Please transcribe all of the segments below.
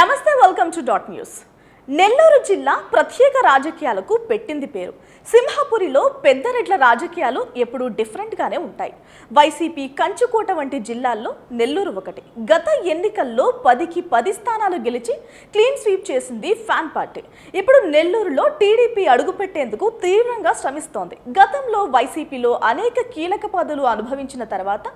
Namaste welcome to dot news Nellore జిల్లా ప్రత్యేక రాజకీయాలకు పెట్టింది పేరు. సింహపురిలో పెద్దరెడ్ల రాజకీయాలు ఎప్పుడూ డిఫరెంట్గానే ఉంటాయి. వైసీపీ కంచుకోట వంటి జిల్లాల్లో నెల్లూరు ఒకటి. గత ఎన్నికల్లో పదికి పది స్థానాలు గెలిచి క్లీన్ స్వీప్ చేసింది ఫ్యాన్ పార్టీ ఇప్పుడు నెల్లూరులో టీడీపీ అడుగుపెట్టేందుకు తీవ్రంగా శ్రమిస్తోంది. గతంలో వైసీపీలో అనేక కీలక పదవులు అనుభవించిన తర్వాత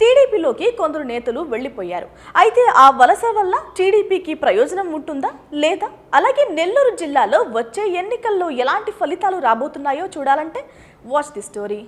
టీడీపీలోకి కొందరు నేతలు వెళ్ళిపోయారు. అయితే ఆ వలస వల్ల టీడీపీకి ప్రయోజనం ఉంటుందా లేదా? అలాగే నెల్లూరు జిల్లాలో వచ్చే ఎన్నికల్లో ఎలాంటి ఫలితాలు రాబోతున్నాయి? చూడాలంటే వాచ్ ది స్టోరీ.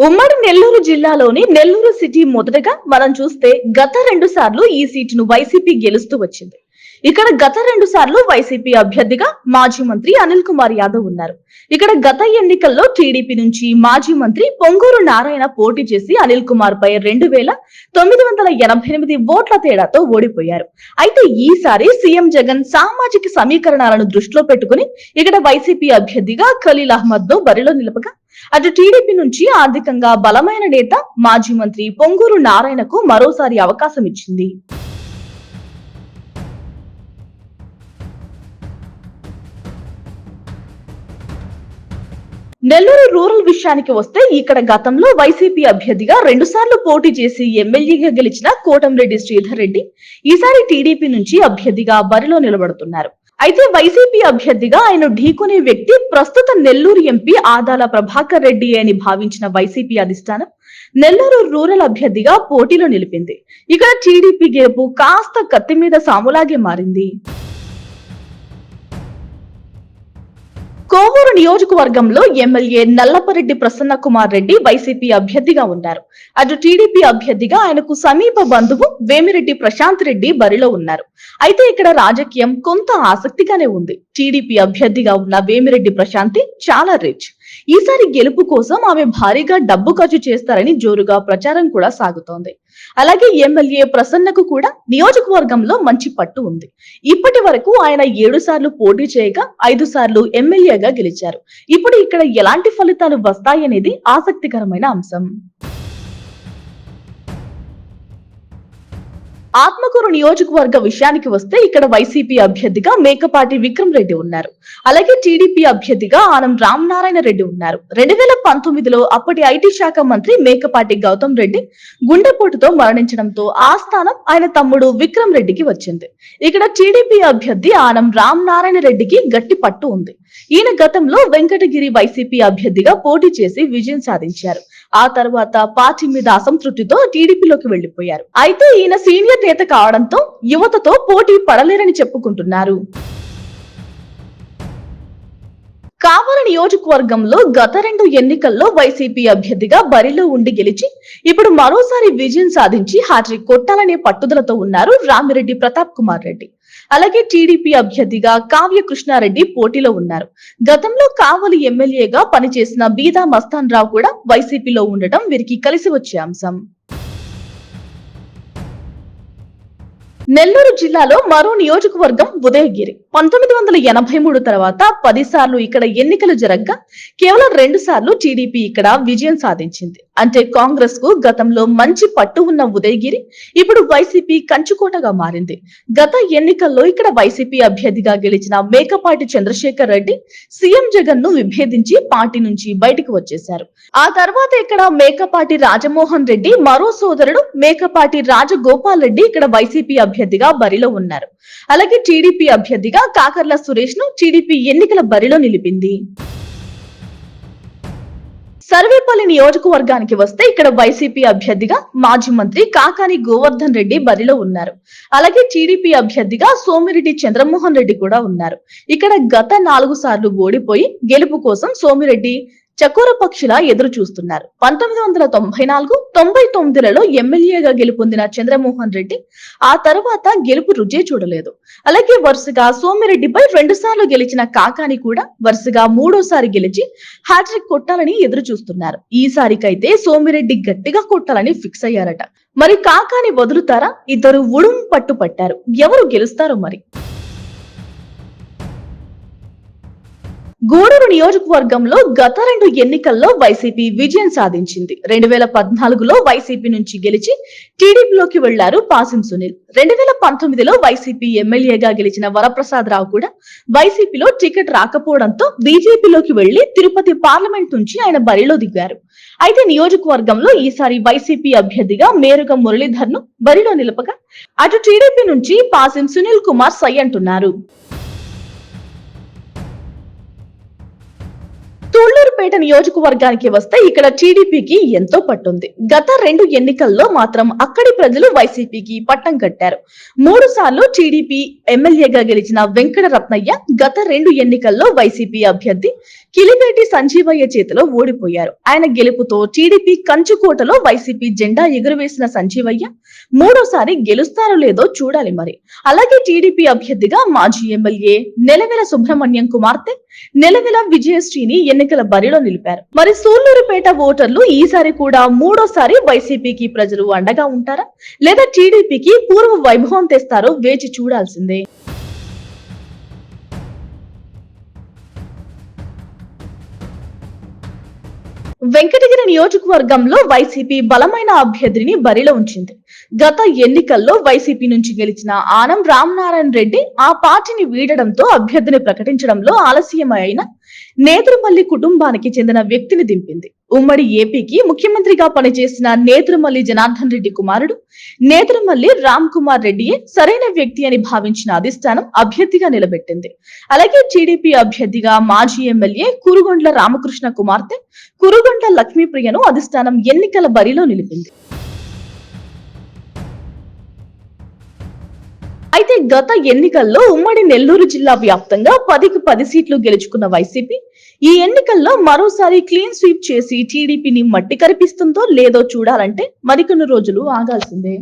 ఉమ్మడి నెల్లూరు జిల్లాలోని నెల్లూరు సిటీ మొదటగా మనం చూస్తే గత రెండు సార్లు ఈ సీటును వైసీపీ గెలుస్తూ వచ్చింది. ఇక్కడ గత రెండు సార్లు వైసీపీ అభ్యర్థిగా మాజీ మంత్రి అనిల్ కుమార్ యాదవ్ ఉన్నారు. ఇక్కడ గత ఎన్నికల్లో టీడీపీ నుంచి మాజీ మంత్రి పొంగూరు నారాయణ పోటీ చేసి అనిల్ కుమార్ పై రెండు వేల తొమ్మిది వందల ఎనభై ఎనిమిది ఓట్ల తేడాతో ఓడిపోయారు. అయితే ఈసారి సీఎం జగన్ సామాజిక సమీకరణాలను దృష్టిలో పెట్టుకుని ఇక్కడ వైసీపీ అభ్యర్థిగా ఖలీల్ అహ్మద్ను బరిలో నిలపగా అటు టీడీపీ నుంచి ఆర్థికంగా బలమైన నేత మాజీ మంత్రి పొంగూరు నారాయణకు మరోసారి అవకాశం ఇచ్చింది. నెల్లూరు రూరల్ విషయానికి వస్తే ఇక్కడ గతంలో వైసీపీ అభ్యర్థిగా రెండు సార్లు పోటీ చేసి ఎమ్మెల్యేగా గెలిచిన కోటంరెడ్డి శ్రీధర్ రెడ్డి ఈసారి టీడీపీ నుంచి అభ్యర్థిగా బరిలో నిలబడుతున్నారు. అయితే వైసీపీ అభ్యర్థిగా ఆయన ఢీకొనే వ్యక్తి ప్రస్తుత నెల్లూరు ఎంపీ ఆదాల ప్రభాకర్ రెడ్డి అని భావించిన వైసీపీ అధిష్టానం నెల్లూరు రూరల్ అభ్యర్థిగా పోటీలో నిలిపింది. ఇక్కడ టీడీపీ గెలుపు కాస్త కత్తి మీద సాములాగే మారింది. కోవూరు నియోజకవర్గంలో ఎమ్మెల్యే నల్లపరెడ్డి ప్రసన్న కుమార్ రెడ్డి వైసీపీ అభ్యర్థిగా ఉన్నారు. అటు టీడీపీ అభ్యర్థిగా ఆయనకు సమీప బంధువు వేమిరెడ్డి ప్రశాంత్ రెడ్డి బరిలో ఉన్నారు. అయితే ఇక్కడ రాజకీయం కొంత ఆసక్తిగానే ఉంది. టీడీపీ అభ్యర్థిగా ఉన్న వేమిరెడ్డి ప్రశాంతి చాలా రిచ్. ఈసారి గెలుపు కోసం ఆమె భారీగా డబ్బు ఖర్చు చేస్తారని జోరుగా ప్రచారం కూడా సాగుతోంది. అలాగే ఎమ్మెల్యే ప్రసన్నకు కూడా నియోజకవర్గంలో మంచి పట్టు ఉంది. ఇప్పటి వరకు ఆయన ఏడు సార్లు పోటీ చేయగా ఐదు సార్లు ఎమ్మెల్యేగా గెలిచారు. ఇప్పుడు ఇక్కడ ఎలాంటి ఫలితాలు వస్తాయనేది ఆసక్తికరమైన అంశం. ఆత్మకూరు నియోజకవర్గ విషయానికి వస్తే ఇక్కడ వైసీపీ అభ్యర్థిగా మేకపాటి విక్రమ్ రెడ్డి ఉన్నారు. అలాగే టీడీపీ అభ్యర్థిగా ఆనం రామనారాయణ రెడ్డి ఉన్నారు. రెండు వేల పంతొమ్మిదిలో అప్పటి ఐటీ శాఖ మంత్రి మేకపాటి గౌతమ్ రెడ్డి గుండెపోటుతో మరణించడంతో ఆ స్థానం ఆయన తమ్ముడు విక్రమ్ రెడ్డికి వచ్చింది. ఇక్కడ టీడీపీ అభ్యర్థి ఆనం రామనారాయణ రెడ్డికి గట్టి పట్టు ఉంది. ఈయన గతంలో వెంకటగిరి వైసీపీ అభ్యర్థిగా పోటీ చేసి విజయం సాధించారు. ఆ తర్వాత పార్టీ మీద అసంతృప్తితో టీడీపీలోకి వెళ్ళిపోయారు అయితే ఈయన సీనియర్ నేత కావడంతో యువతతో పోటీ పడలేరని చెప్పుకుంటున్నారు. కావలి నియోజకవర్గంలో గత రెండు ఎన్నికల్లో వైసీపీ అభ్యర్థిగా బరిలో ఉండి గెలిచి ఇప్పుడు మరోసారి విజయం సాధించి హ్యాట్రిక్ కొట్టాలనే పట్టుదలతో ఉన్నారు రామిరెడ్డి ప్రతాప్ కుమార్ రెడ్డి. అలాగే టీడీపీ అభ్యర్థిగా కావ్య కృష్ణారెడ్డి పోటీలో ఉన్నారు. గతంలో కావలి ఎమ్మెల్యేగా పనిచేసిన బీదా మస్తాన్ రావు కూడా వైసీపీలో ఉండటం వీరికి కలిసి వచ్చే అంశం. నెల్లూరు జిల్లాలో మరో నియోజకవర్గం ఉదయగిరి. పంతొమ్మిది వందల ఎనభై మూడు తర్వాత పది సార్లు ఇక్కడ ఎన్నికలు జరగగా కేవలం రెండు సార్లు టీడీపీ ఇక్కడ విజయం సాధించింది. అంటే కాంగ్రెస్కు గతంలో మంచి పట్టు ఉన్న ఉదయగిరి ఇప్పుడు వైసీపీ కంచుకోటగా మారింది. గత ఎన్నికల్లో ఇక్కడ వైసీపీ అభ్యర్థిగా గెలిచిన మేకపాటి చంద్రశేఖర్ రెడ్డి సీఎం జగన్ను విభేదించి పార్టీ నుంచి బయటకు వచ్చేశారు. ఆ తర్వాత ఇక్కడ మేకపాటి రాజమోహన్ రెడ్డి మరో సోదరుడు మేకపాటి రాజగోపాల్ రెడ్డి ఇక్కడ వైసీపీ అభ్యర్థిగా బరిలో ఉన్నారు. అలాగే టీడీపీ అభ్యర్థిగా కాకర్ల సురేష్ను టీడీపీ ఎన్నికల బరిలో నిలిపింది. సర్వేపల్లి నియోజకవర్గానికి వస్తే ఇక్కడ వైసీపీ అభ్యర్థిగా మాజీ మంత్రి కాకాని గోవర్ధన్ రెడ్డి బరిలో ఉన్నారు. అలాగే టీడీపీ అభ్యర్థిగా సోమిరెడ్డి చంద్రమోహన్ రెడ్డి కూడా ఉన్నారు. ఇక్కడ గత నాలుగు సార్లు ఓడిపోయి గెలుపు కోసం సోమిరెడ్డి చకోర పక్షుల ఎదురు చూస్తున్నారు. పంతొమ్మిది వందల తొంభై నాలుగు తొంభై తొమ్మిదిలలో ఎమ్మెల్యేగా గెలుపొందిన చంద్రమోహన్ రెడ్డి ఆ తర్వాత గెలుపు రుజే చూడలేదు. అలాగే వరుసగా సోమిరెడ్డిపై రెండు సార్లు గెలిచిన కాకాని కూడా వరుసగా మూడోసారి గెలిచి హ్యాట్రిక్ కొట్టాలని ఎదురు చూస్తున్నారు. ఈసారికైతే సోమిరెడ్డి గట్టిగా కొట్టాలని ఫిక్స్ అయ్యారట. మరి కాకాని వదులుతారా? ఇద్దరు ఉడుం పట్టు పట్టారు ఎవరు గెలుస్తారో మరి? గూడూరు నియోజకవర్గంలో గత రెండు ఎన్నికల్లో వైసీపీ విజయం సాధించింది. రెండు వేల పద్నాలుగులో వైసీపీ నుంచి గెలిచి టీడీపీలోకి వెళ్ళారు పాసిం సునీల్. రెండు వేల పంతొమ్మిదిలో వైసీపీ ఎమ్మెల్యేగా గెలిచిన వరప్రసాద్ రావు కూడా వైసీపీలో టికెట్ రాకపోవడంతో బీజేపీలోకి వెళ్ళి తిరుపతి పార్లమెంట్ నుంచి ఆయన బరిలో దిగారు. అయితే నియోజకవర్గంలో ఈసారి వైసీపీ అభ్యర్థిగా మేరుగ మురళీధర్ను బరిలో నిలపగా అటు టీడీపీ నుంచి పాసిం సునీల్ కుమార్ సై అంటున్నారు. తూళ్ళూరుపేట నియోజకవర్గానికి వస్తే ఇక్కడ టీడీపీకి ఎంతో పట్టుంది. గత రెండు ఎన్నికల్లో మాత్రం అక్కడి ప్రజలు వైసీపీకి పట్టం కట్టారు. మూడు సార్లు టీడీపీ ఎమ్మెల్యేగా గెలిచిన వెంకట రత్నయ్య గత రెండు ఎన్నికల్లో వైసీపీ అభ్యర్థి. కిలిపేటి సంజీవయ్య చేతిలో ఓడిపోయారు. ఆయన గెలుపుతో టీడీపీ కంచుకోటలో వైసీపీ జెండా ఎగురవేసిన సంజీవయ్య మూడోసారి గెలుస్తారో లేదో చూడాలి మరి. అలాగే టీడీపీ అభ్యర్థిగా మాజీ ఎమ్మెల్యే నెలవెల సుబ్రహ్మణ్యం కుమార్తె నెలవెల విజయశ్రీని ఎన్నికల బరిలో నిలిపారు. మరి సూళ్ళూరుపేట ఓటర్లు ఈసారి కూడా మూడోసారి వైసీపీకి ప్రజలు అండగా ఉంటారా? లేదా టీడీపీకి పూర్వ వైభవం తెస్తారో వేచి చూడాల్సిందే. వెంకటగిరి నియోజకవర్గంలో వైసీపీ బలమైన అభ్యర్థిని బరిలో ఉంచింది. గత ఎన్నికల్లో వైసీపీ నుంచి గెలిచిన ఆనం రామనారాయణ రెడ్డి ఆ పార్టీని వీడడంతో అభ్యర్థిని ప్రకటించడంలో ఆలస్యమైన నేత్రుమల్లి కుటుంబానికి చెందిన వ్యక్తిని దింపింది. ఉమ్మడి ఏపీకి ముఖ్యమంత్రిగా పనిచేసిన నేత్రమల్లి జనార్దన్ రెడ్డి కుమారుడు నేత్రమల్లి రామ్ కుమార్ రెడ్డియే సరైన వ్యక్తి అని భావించిన అధిష్టానం అభ్యర్థిగా నిలబెట్టింది. అలాగే టీడీపీ అభ్యర్థిగా మాజీ ఎమ్మెల్యే కురుగొండ్ల రామకృష్ణ కుమార్తె కురుగొండ్ల లక్ష్మీప్రియను అధిష్టానం ఎన్నికల బరిలో నిలిపింది. అయితే గత ఎన్నికల్లో ఉమ్మడి నెల్లూరు జిల్లా వ్యాప్తంగా పదికి పది సీట్లు గెలుచుకున్న వైసీపీ ఈ ఎన్నికల్లో మరోసారి క్లీన్ స్వీప్ చేసి టీడీపీని మట్టి కరిపిస్తుందో లేదో చూడాలంటే మరికొన్ని రోజులు ఆగాల్సిందే.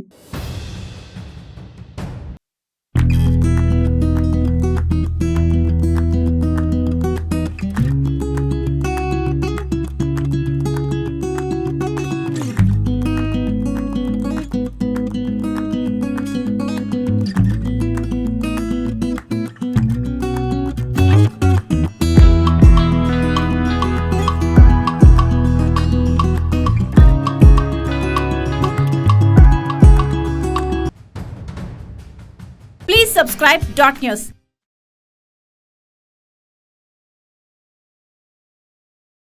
Subscribe dot news